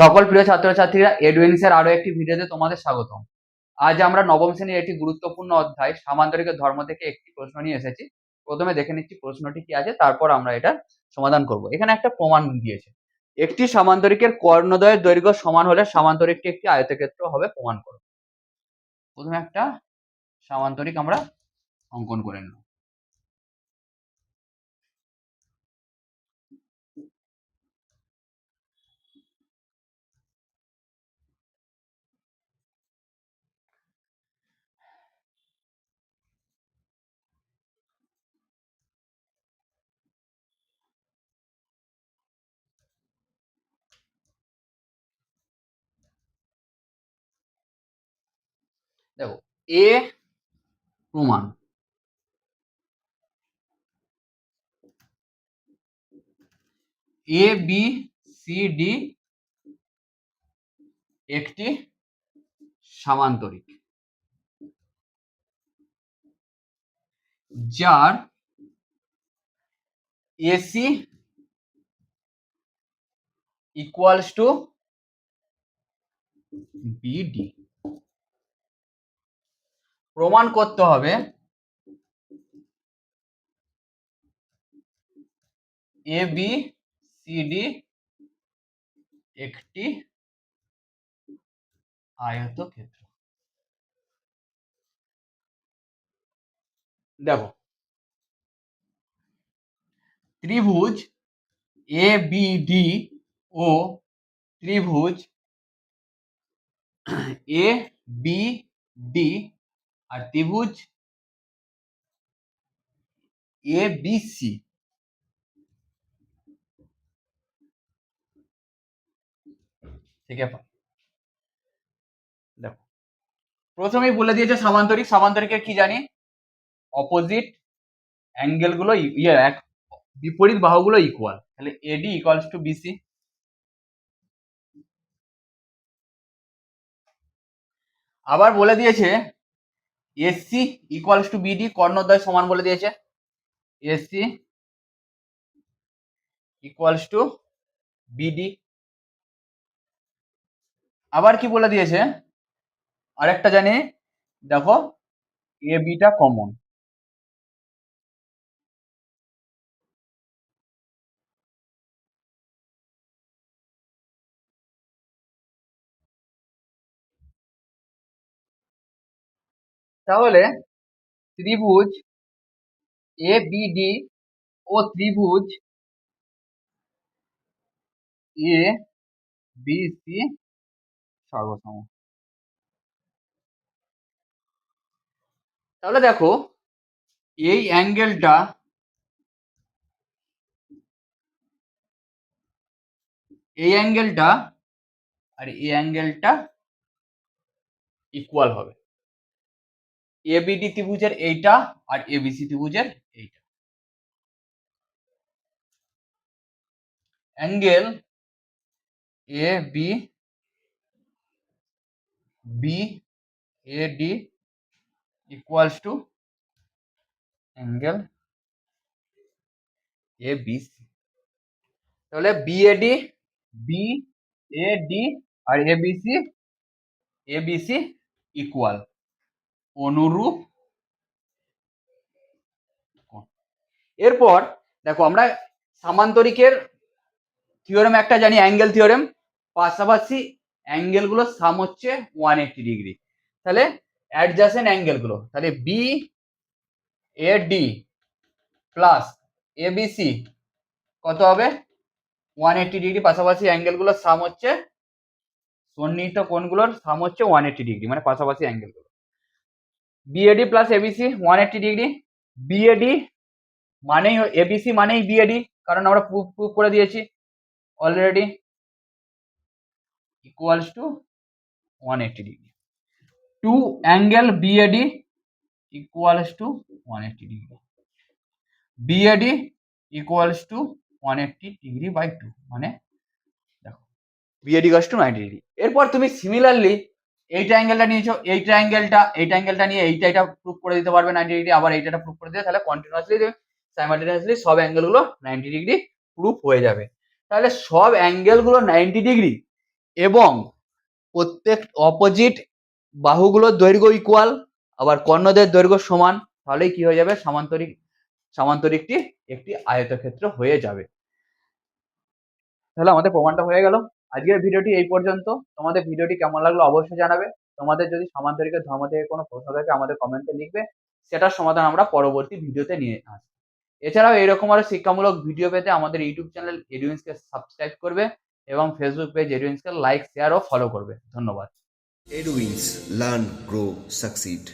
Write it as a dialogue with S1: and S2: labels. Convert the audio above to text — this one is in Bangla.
S1: সকল প্রিয় ছাত্রছাত্রীরা এডুইন্সের আরও একটি ভিডিওতে তোমাদের স্বাগতম। আজ আমরা নবম শ্রেণির একটি গুরুত্বপূর্ণ অধ্যায় সামান্তরিকের ধর্ম থেকে একটি প্রশ্ন নিয়ে এসেছি। প্রথমে দেখে নিচ্ছি প্রশ্নটি কি আছে, তারপর আমরা এটা সমাধান করব। এখানে একটা প্রমাণ দিয়েছে। একটি সামান্তরিকের কর্ণদ্বয়ের দৈর্ঘ্য সমান হলে সামান্তরিকটি একটি আয়তক্ষেত্র হবে, প্রমাণ করো। প্রথমে একটা সামান্তরিক আমরা অঙ্কন করে নেব। দেখো এ প্রমাণ। এ বি সি ডি একটি সামান্তরিক। যার এসি ইকুয়ালস টু বিডি প্রমাণ করতে হবে। এ বি সি ডি একটি আয়তক্ষেত্র। দেখো, ত্রিভুজ এ বি ডি ও ত্রিভুজ এ বি ডি আর ত্রিভুজ এ বি সি থেকে পাই দেখো। প্রথমেই বলে দিয়েছে সামান্তরিক। সামান্তরিকের কি জানি? অপোজিট অ্যাঙ্গেলগুলো ই- ইয়ে এক বিপরীত বাহুগুলো ইকুয়াল তাহলে এডি ইকুয়ালস টু বিসি আবার বলে দিয়েছে এসসি ইকুয়ালস টু বিডি কর্ণদ্বয় সমান বলে দিয়েছে। এসসি ইকুয়ালস টু বিডি আবার কি বলে দিয়েছে? আরেকটা জানি। দেখো এ বিটা কমন তাহলে ত্রিভুজ এ বিডি ও ত্রিভুজ এ বি সি সর্বসম। তাহলে দেখো, এই অ্যাঙ্গেলটা এই অ্যাঙ্গেলটা আর এই অ্যাঙ্গেলটা ইকুয়াল হবে। এবিডি ত্রিভুজের এইটা আর এবিসি ত্রিভুজের এইটা। Angle A B B A D equals to angle A B C তাহলে বিএডি বি এ ডি আর এবিসি এবিসি ইকুয়াল অনুরূপ এরপর দেখো আমরা সামান্তরিকের থিওরেম একটা জানি অ্যাঙ্গেল থিওরেম পাশাপাশি অ্যাঙ্গেলগুলো সাম হচ্ছে ওয়ান এইটটি ডিগ্রি তাহলে অ্যাডজাসেন্ট অ্যাঙ্গেলগুলো তাহলে B A D plus ABC কত হবে? ওয়ান এইটটি ডিগ্রি পাশাপাশি অ্যাঙ্গেলগুলোর সাম হচ্ছে, সন্নিহিত কোণগুলোর সাম হচ্ছে ওয়ান এইটটি ডিগ্রি মানে পাশাপাশি অ্যাঙ্গেলগুলো BAD plus ABC one eighty degree BAD মানেই এবিসি মানেই বিএডি কারণ আমরা প্রুফ প্রুফ করে দিয়েছি already equals to one eighty degree to angle BAD equals to one eighty degree BAD equals to one eighty degree by two মানে দেখো। BAD equals to ninety degree এরপর তুমি সিমিলারলি এইটা অ্যাঙ্গেলটা নিয়েছো এইটা অ্যাঙ্গেলটা এইটা অ্যাঙ্গেলটা নিয়ে এইটা এটা প্রুফ করে দিতে পারবে নাইনটি ডিগ্রি আবার এইটা প্রুফ করে দিতে তাহলে কন্টিনিউয়াসলি সাইমালটেনিয়াসলি সব অ্যাঙ্গেলগুলো নাইনটি ডিগ্রি প্রুফ হয়ে যাবে। তাহলে সব অ্যাঙ্গেলগুলো নাইনটি ডিগ্রি এবং প্রত্যেক অপোজিট বাহুগুলোর দৈর্ঘ্য ইকুয়াল আবার কর্ণদের দৈর্ঘ্য সমান, তাহলেই কি হয়ে যাবে? সামান্তরিক সামান্তরিকটি একটি আয়তক্ষেত্র হয়ে যাবে। তাহলে আমাদের প্রমাণটা হয়ে গেল। আজকের ভিডিওটি এই পর্যন্ত। তোমাদের ভিডিওটি কেমন লাগল অবশ্যই জানাবে। তোমাদের যদি সামান্তরিকের ধর্ম থেকে কোনো প্রশ্ন থাকে আমাদের কমেন্টে লিখবে। সেটার সমাধান আমরা পরবর্তী ভিডিওতে নিয়ে আসব। এছাড়াও এরকম আরও শিক্ষামূলক ভিডিও পেতে আমাদের ইউটিউব চ্যানেল এডুইন্সকে সাবস্ক্রাইব করবে এবং ফেসবুক পেজ এডুইন্সকে লাইক শেয়ার ও ফলো করবে। ধন্যবাদ।
S2: Edwins Learn, Grow, Succeed.